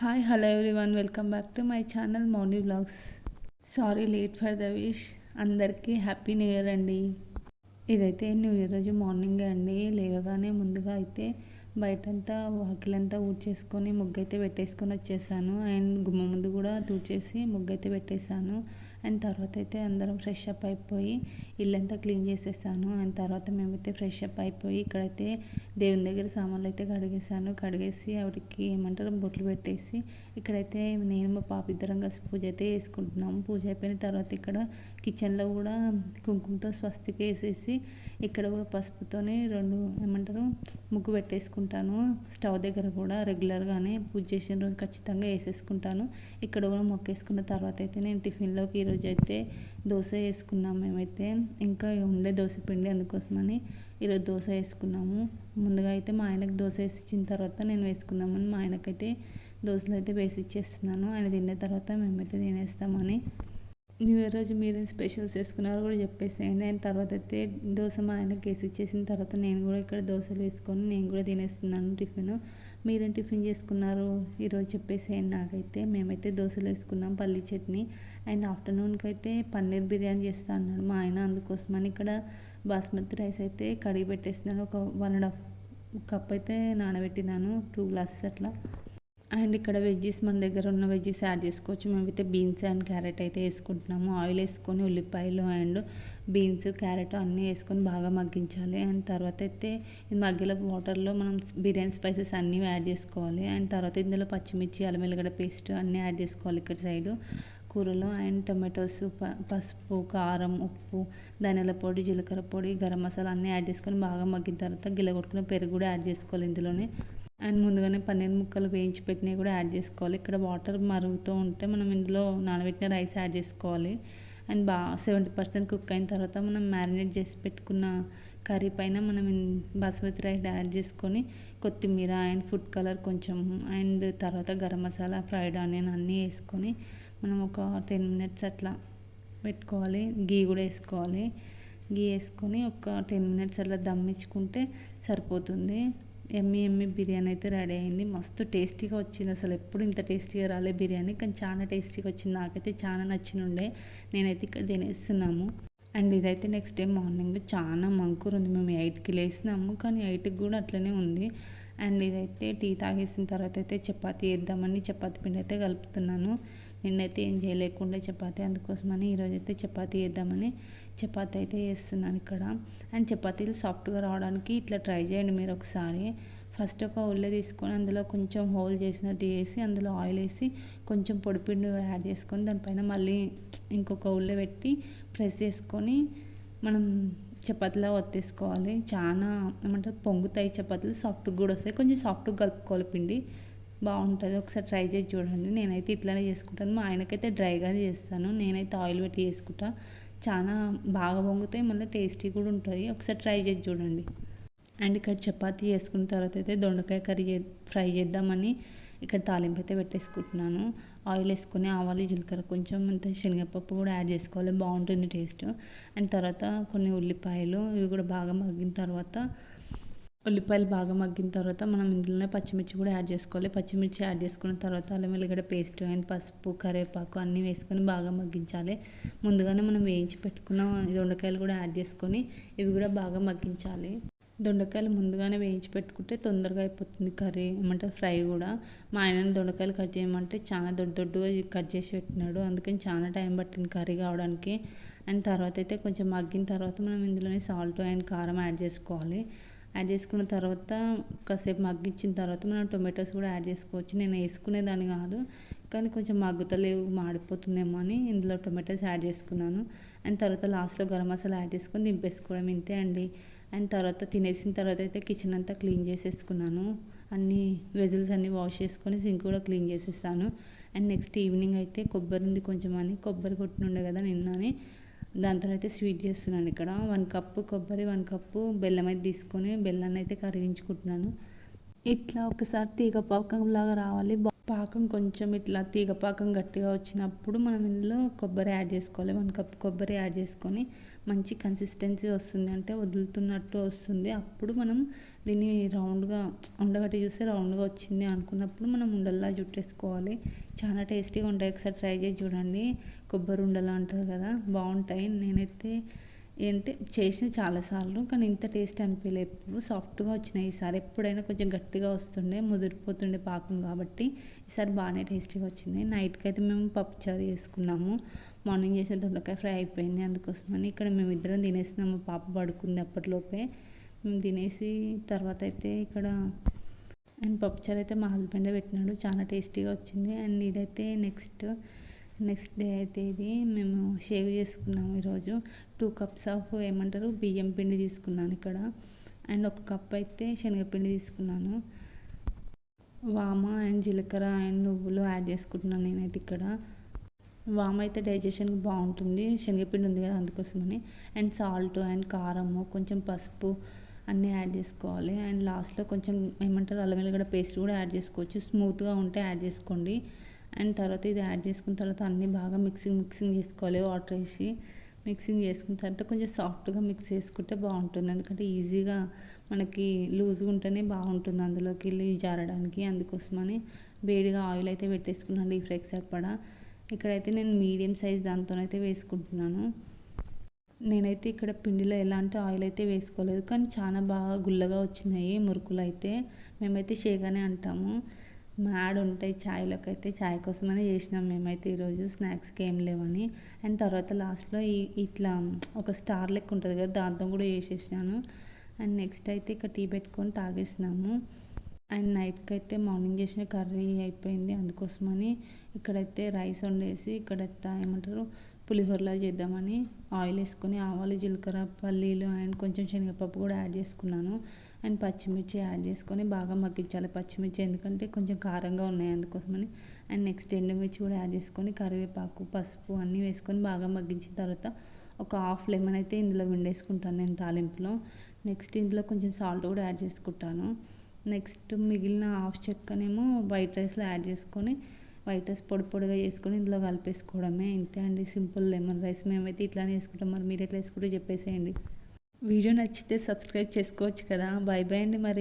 Hi hello everyone welcome back to my channel Mouni blogs sorry late for the wish అందరికీ happy new year అండి. ఇదైతే new year రోజు morning అండి. లేవగానే ముందుగా అయితే బయటంతా వాకిలంతా ఊడ్చేసుకొని ముగ్గు అయితే పెట్టేసుకొని వచ్చేసాను. అండ్ గుమ్మ ముందు కూడా తూడ్చేసి ముగ్గు అయితే పెట్టేశాను అండ్ తర్వాత అయితే అందరం ఫ్రెష్ అప్ అయిపోయి ఇల్లంతా క్లీన్ చేసేసాను. అండ్ తర్వాత మేమైతే ఫ్రెష్ అప్ అయిపోయి ఇక్కడైతే దేవుని దగ్గర సామాన్లు అయితే కడిగేసాను కడిగేసి ఆవిడకి ఏమంటారు? బొట్లు పెట్టేసి ఇక్కడైతే నేను మా పాప ఇద్దరం కలిసి పూజ అయితే వేసుకుంటున్నాము పూజ అయిపోయిన తర్వాత ఇక్కడ కిచెన్లో కూడా కుంకుమతో స్వస్తిక వేసేసి ఇక్కడ కూడా పసుపుతోనే రెండు ఏమంటారు ముగ్గు పెట్టేసుకుంటాను. స్టవ్ దగ్గర కూడా రెగ్యులర్గానే పూజ చేసిన రోజు ఖచ్చితంగా వేసేసుకుంటాను. ఇక్కడ కూడా మొక్కేసుకున్న తర్వాత అయితే నేను టిఫిన్లోకి ఈరోజు అయితే దోశ వేసుకున్నాం మేమైతే. ఇంకా ఉండే దోశ పిండి అందుకోసమని ఈరోజు దోశ వేసుకున్నాము. ముందుగా అయితే మా ఆయనకు దోశ వేసి ఇచ్చిన తర్వాత నేను వేసుకున్నామని మా ఆయనకైతే దోశలు అయితే వేసి ఇచ్చేస్తున్నాను. ఆయన తిన్న తర్వాత మేమైతే తినేస్తామని న్యూ ఇయర్ రోజు మీరేం స్పెషల్స్ చేసుకున్నారు కూడా చెప్పేసేయండి. ఆయన తర్వాత అయితే దోశ మా ఆయనకి వేసి ఇచ్చేసిన తర్వాత నేను కూడా ఇక్కడ దోశలు వేసుకొని నేను కూడా తినేస్తున్నాను టిఫిన్. మీరేం టిఫిన్ చేసుకున్నారు? ఈరోజు చెప్పేసేయండి నాకైతే. మేమైతే దోశలు వేసుకున్నాం పల్లీ చట్నీ. అండ్ ఆఫ్టర్నూన్కి అయితే పన్నీర్ బిర్యానీ చేస్తా అన్నాడు మా ఆయన. అందుకోసమని ఇక్కడ బాస్మతి రైస్ అయితే కడిగి పెట్టేస్తున్నాను. ఒక వన్ అండ్ హాఫ్ కప్ అయితే నానబెట్టినాను. టూ గ్లాసెస్ అట్లా. అండ్ ఇక్కడ వెజ్జెస్ మన దగ్గర ఉన్న వెజ్జెస్ యాడ్ చేసుకోవచ్చు. మేమైతే బీన్స్ అండ్ క్యారెట్ అయితే వేసుకుంటున్నాము. ఆయిల్ వేసుకొని ఉల్లిపాయలు అండ్ బీన్స్ క్యారెట్ అన్నీ వేసుకొని బాగా మగ్గించాలి. అండ్ తర్వాత అయితే మగ్గిల వాటర్లో మనం బిర్యానీ స్పైసెస్ అన్నీ యాడ్ చేసుకోవాలి. అండ్ తర్వాత ఇందులో పచ్చిమిర్చి అల్లం వెల్లిగడ్డ పేస్ట్ అన్నీ యాడ్ చేసుకోవాలి ఇక్కడ సైడు. కూరలో అండ్ టమాటోస్ పసుపు కారం ఉప్పు ధనియాల పొడి జీలకర్ర పొడి గరం మసాలా అన్నీ యాడ్ చేసుకొని బాగా మగ్గిన తర్వాత గిల్లగొట్టుకున్న పెరుగు కూడా యాడ్ చేసుకోవాలి ఇందులోనే. అండ్ ముందుగానే పన్నీర్ ముక్కలు వేయించి పెట్టినవి కూడా యాడ్ చేసుకోవాలి. ఇక్కడ వాటర్ మరుగుతూ ఉంటే మనం ఇందులో నానబెట్టిన రైస్ యాడ్ చేసుకోవాలి. అండ్ బాగా సెవెంటీ పర్సెంట్ కుక్ అయిన తర్వాత మనం మ్యారినేట్ చేసి పెట్టుకున్న కర్రీ పైన మనం బాస్మతి రైస్ యాడ్ చేసుకొని కొత్తిమీర అండ్ ఫుడ్ కలర్ కొంచెం అండ్ తర్వాత గరం మసాలా ఫ్రైడ్ ఆనియన్ అన్నీ వేసుకొని మనం ఒక టెన్ మినిట్స్ అట్లా పెట్టుకోవాలి. గీ కూడా వేసుకోవాలి. గీ వేసుకొని ఒక టెన్ మినిట్స్ అట్లా దమ్మించుకుంటే సరిపోతుంది. ఎమ్మి ఎమ్మి బిర్యానీ అయితే రెడీ అయింది. మస్తు టేస్టీగా వచ్చింది. అసలు ఎప్పుడు ఇంత టేస్టీగా రాలే బిర్యానీ కానీ చాలా టేస్టీగా వచ్చింది. నాకైతే చాలా నచ్చినుండే. నేనైతే ఇక్కడ తినేస్తున్నాము. అండ్ ఇదైతే నెక్స్ట్ డే మార్నింగ్ చాలా మంకూరు ఉంది. మేము ఎయిట్కి లేసినాము కానీ ఎయిట్కి కూడా అట్లనే ఉంది. అండ్ ఇదైతే టీ తాగేసిన తర్వాత అయితే చపాతీ వేద్దామని చపాతీ పిండి అయితే కలుపుతున్నాను. నిన్నైతే ఏం చేయలేకుండా చపాతీ అందుకోసమని ఈరోజైతే చపాతీ వేద్దామని చపాతీ అయితే వేస్తున్నాను ఇక్కడ. అండ్ చపాతీలు సాఫ్ట్గా రావడానికి ఇట్లా ట్రై చేయండి మీరు ఒకసారి. ఫస్ట్ ఒక ఉల్లి తీసుకొని అందులో కొంచెం హోల్ చేసినట్టు వేసి అందులో ఆయిల్ వేసి కొంచెం పొడిపిండి యాడ్ చేసుకొని దానిపైన మళ్ళీ ఇంకొక ఉల్లి పెట్టి ప్రెస్ చేసుకొని మనం చపాతీలో ఒత్తేసుకోవాలి. చాలా ఏమంటారు పొంగుతాయి చపాతీలు సాఫ్ట్గా కూడా వస్తాయి. కొంచెం సాఫ్ట్గా కలుపుకోవాలి పిండి. బాగుంటుంది. ఒకసారి ట్రై చేసి చూడండి. నేనైతే ఇట్లానే చేసుకుంటాను. మా ఆయనకైతే డ్రైగానే చేస్తాను. నేనైతే ఆయిల్ పెట్టి చేసుకుంటా. చాలా బాగా పొంగుతాయి. మళ్ళీ టేస్టీ కూడా ఉంటుంది ఒకసారి ట్రై చేసి చూడండి. అండ్ ఇక్కడ చపాతీ వేసుకున్న తర్వాత అయితే దొండకాయ కర్రీ ఫ్రై చేద్దామని ఇక్కడ తాలింపు అయితే పెట్టేసుకుంటున్నాను. ఆయిల్ వేసుకొని ఆవాలు జీలకర్ర కొంచెం అంత శనగపప్పు కూడా యాడ్ చేసుకోవాలి. బాగుంటుంది టేస్ట్. అండ్ తర్వాత కొన్ని ఉల్లిపాయలు ఇవి కూడా బాగా మగ్గిన తర్వాత ఉల్లిపాయలు బాగా మగ్గిన తర్వాత మనం ఇందులోనే పచ్చిమిర్చి కూడా యాడ్ చేసుకోవాలి. పచ్చిమిర్చి యాడ్ చేసుకున్న తర్వాత అల్లం వెల్లిగడ్డ పేస్ట్ అండ్ పసుపు కరివేపాకు అన్నీ వేసుకొని బాగా మగ్గించాలి. ముందుగానే మనం వేయించి పెట్టుకున్న దొండకాయలు కూడా యాడ్ చేసుకొని ఇవి కూడా బాగా మగ్గించాలి. దొండకాయలు ముందుగానే వేయించి పెట్టుకుంటే తొందరగా అయిపోతుంది కర్రీ ఏమంటే ఫ్రై కూడా. మా ఆయన దొండకాయలు కట్ చేయమంటే చాలా దొడ్డు దొడ్డుగా కట్ చేసి పెట్టినాడు. అందుకని చాలా టైం పట్టింది కర్రీ కావడానికి. అండ్ తర్వాత అయితే కొంచెం మగ్గిన తర్వాత మనం ఇందులోనే సాల్ట్ అండ్ కారం యాడ్ చేసుకోవాలి. యాడ్ చేసుకున్న తర్వాత కాసేపు మగ్గించిన తర్వాత మనం టొమాటోస్ కూడా యాడ్ చేసుకోవచ్చు. నేను వేసుకునేదాన్ని కాదు కానీ కొంచెం మగ్గుతలేవు మాడిపోతుందేమో అని ఇందులో టొమాటోస్ యాడ్ చేసుకున్నాను. అండ్ తర్వాత లాస్ట్లో గరం మసాలా యాడ్ చేసుకొని దింపేసుకోవడం ఇంతే అండి. అండ్ తర్వాత తినేసిన తర్వాత అయితే కిచెన్ అంతా క్లీన్ చేసేసుకున్నాను. అన్ని వెజిల్స్ అన్నీ వాష్ చేసుకొని సింక్ కూడా క్లీన్ చేసేస్తాను అండ్ నెక్స్ట్ ఈవినింగ్ అయితే కొబ్బరి ఉంది కొంచెం అని కొబ్బరి కొట్టినుండే కదా నిన్నని దాంతో అయితే స్వీట్ చేస్తున్నాను ఇక్కడ. వన్ కప్పు కొబ్బరి వన్ కప్పు బెల్లం అయితే తీసుకొని బెల్లాన్ని అయితే కరిగించుకుంటున్నాను. ఇట్లా ఒకసారి తీగ పాకంలాగా రావాలి. పాకం కొంచెం ఇట్లా తీగ పాకం గట్టిగా వచ్చినప్పుడు మనం ఇందులో కొబ్బరి యాడ్ చేసుకోవాలి. వన్ కప్ కొబ్బరి యాడ్ చేసుకొని మంచి కన్సిస్టెన్సీ వస్తుంది. అంటే వదులుతున్నట్టు వస్తుంది. అప్పుడు మనం దీన్ని రౌండ్గా ఉండగట్టి చూస్తే రౌండ్గా వచ్చింది అనుకున్నప్పుడు మనం ఉండల్లా జుట్టేసుకోవాలి చాలా టేస్టీగా ఉంటాయి. ఒకసారి ట్రై చేసి చూడండి. కొబ్బరి ఉండలు అంటారు కదా బాగుంటాయి. నేనైతే ఏంటి చేసిన చాలాసార్లు కానీ ఇంత టేస్ట్ అనిపించలేదు ఎప్పుడు. సాఫ్ట్గా వచ్చినాయి ఈసారి. ఎప్పుడైనా కొంచెం గట్టిగా వస్తుండే ముదిరిపోతుండే పాకం కాబట్టి ఈసారి బాగానే టేస్టీగా వచ్చింది. నైట్కి అయితే మేము పప్పుచారు చేసుకున్నాము. మార్నింగ్ చేసిన దొండకాయ ఫ్రై అయిపోయింది అందుకోసమని. ఇక్కడ మేము ఇద్దరం తినేసినాము పాప పడుకుంది అప్పటిలోపే. మేము తినేసి తర్వాత అయితే ఇక్కడ అండ్ పప్పుచారు అయితే మా హస్బెండే పెట్టినాడు. చాలా టేస్టీగా వచ్చింది. అండ్ ఇదైతే నెక్స్ట్ నెక్స్ట్ డే అయితే ఇది మేము షేవ్ చేసుకున్నాము ఈరోజు. టూ కప్స్ ఆఫ్ ఏమంటారు? బియ్యం పిండి తీసుకున్నాను ఇక్కడ. అండ్ ఒక కప్ అయితే శనగపిండి తీసుకున్నాను. వామ అండ్ జీలకర్ర అండ్ నువ్వులు యాడ్ చేసుకుంటున్నాను నేనైతే ఇక్కడ. వామ అయితే డైజెషన్కి బాగుంటుంది. శనగపిండి ఉంది కదా అందుకోసమని. అండ్ సాల్ట్ అండ్ కారము కొంచెం పసుపు అన్నీ యాడ్ చేసుకోవాలి. అండ్ లాస్ట్లో కొంచెం ఏమంటారు? అల్లం వెల్లిగడ్డ పేస్ట్ కూడా యాడ్ చేసుకోవచ్చు. స్మూత్గా ఉంటే యాడ్ చేసుకోండి. అండ్ తర్వాత ఇది యాడ్ చేసుకున్న తర్వాత అన్నీ బాగా మిక్సింగ్ మిక్సింగ్ చేసుకోవాలి వాటర్ వేసి మిక్సింగ్ చేసుకున్న తర్వాత కొంచెం సాఫ్ట్గా మిక్స్ చేసుకుంటే బాగుంటుంది. ఎందుకంటే ఈజీగా మనకి లూజ్గా ఉంటేనే బాగుంటుంది అందులోకి వెళ్ళి జారడానికి. అందుకోసమని వేడిగా ఆయిల్ అయితే పెట్టేసుకున్నాను డీప్ ఫ్రైకి సరిపడా. ఇక్కడైతే నేను మీడియం సైజ్ దాంతోనైతే వేసుకుంటున్నాను. నేనైతే ఇక్కడ పిండిలో ఎలాంటి ఆయిల్ అయితే వేసుకోలేదు. కానీ చాలా బాగా గుల్లగా వచ్చినాయి మురుకులు అయితే మేమైతే షేగానే అంటాము. మ్యాడ్ ఉంటాయి ఛాయ్లోకి అయితే ఛాయ్ కోసమనే చేసినాం మేమైతే ఈరోజు. స్నాక్స్కి ఏం లేవని. అండ్ తర్వాత లాస్ట్లో ఈ ఇట్లా ఒక స్టార్ లెక్క ఉంటుంది కదా దాంతో కూడా చేసేసాను అండ్ నెక్స్ట్ అయితే ఇక్కడ టీ పెట్టుకొని తాగేసినాము. అండ్ నైట్కి అయితే మార్నింగ్ చేసిన కర్రీ అయిపోయింది అందుకోసమని ఇక్కడైతే రైస్ వండేసి ఇక్కడ ఏమంటారు పులిహోరలా చేద్దామని ఆయిల్ వేసుకొని ఆవాలు జీలకర్ర పల్లీలు అండ్ కొంచెం శనగపప్పు కూడా యాడ్ చేసుకున్నాను. అండ్ పచ్చిమిర్చి యాడ్ చేసుకొని బాగా మగ్గించాలి పచ్చిమిర్చి ఎందుకంటే కొంచెం కారంగా ఉన్నాయి అందుకోసమని. అండ్ నెక్స్ట్ ఎండుమిర్చి కూడా యాడ్ చేసుకొని కరివేపాకు పసుపు అన్నీ వేసుకొని బాగా మగ్గించిన తర్వాత ఒక హాఫ్ లెమన్ అయితే ఇందులో విండేసుకుంటాను నేను తాలింపులో. నెక్స్ట్ ఇందులో కొంచెం సాల్ట్ కూడా యాడ్ చేసుకుంటాను. నెక్స్ట్ మిగిలిన హాఫ్ చెక్కనేమో వైట్ రైస్లో యాడ్ చేసుకొని వైట్ రైస్ పొడి పొడిగా చేసుకొని ఇందులో కలిపేసుకోవడమే. ఇంతే అండి సింపుల్ లెమన్ రైస్. మేమైతే ఇట్లానే వేసుకుంటాం మరి మీరు ఎట్లా వేసుకుంటే చెప్పేసేయండి. వీడియో నచ్చితే సబ్స్క్రైబ్ చేసుకోవచ్చు కదా. బాయ్ బాయ్ అండి మరి.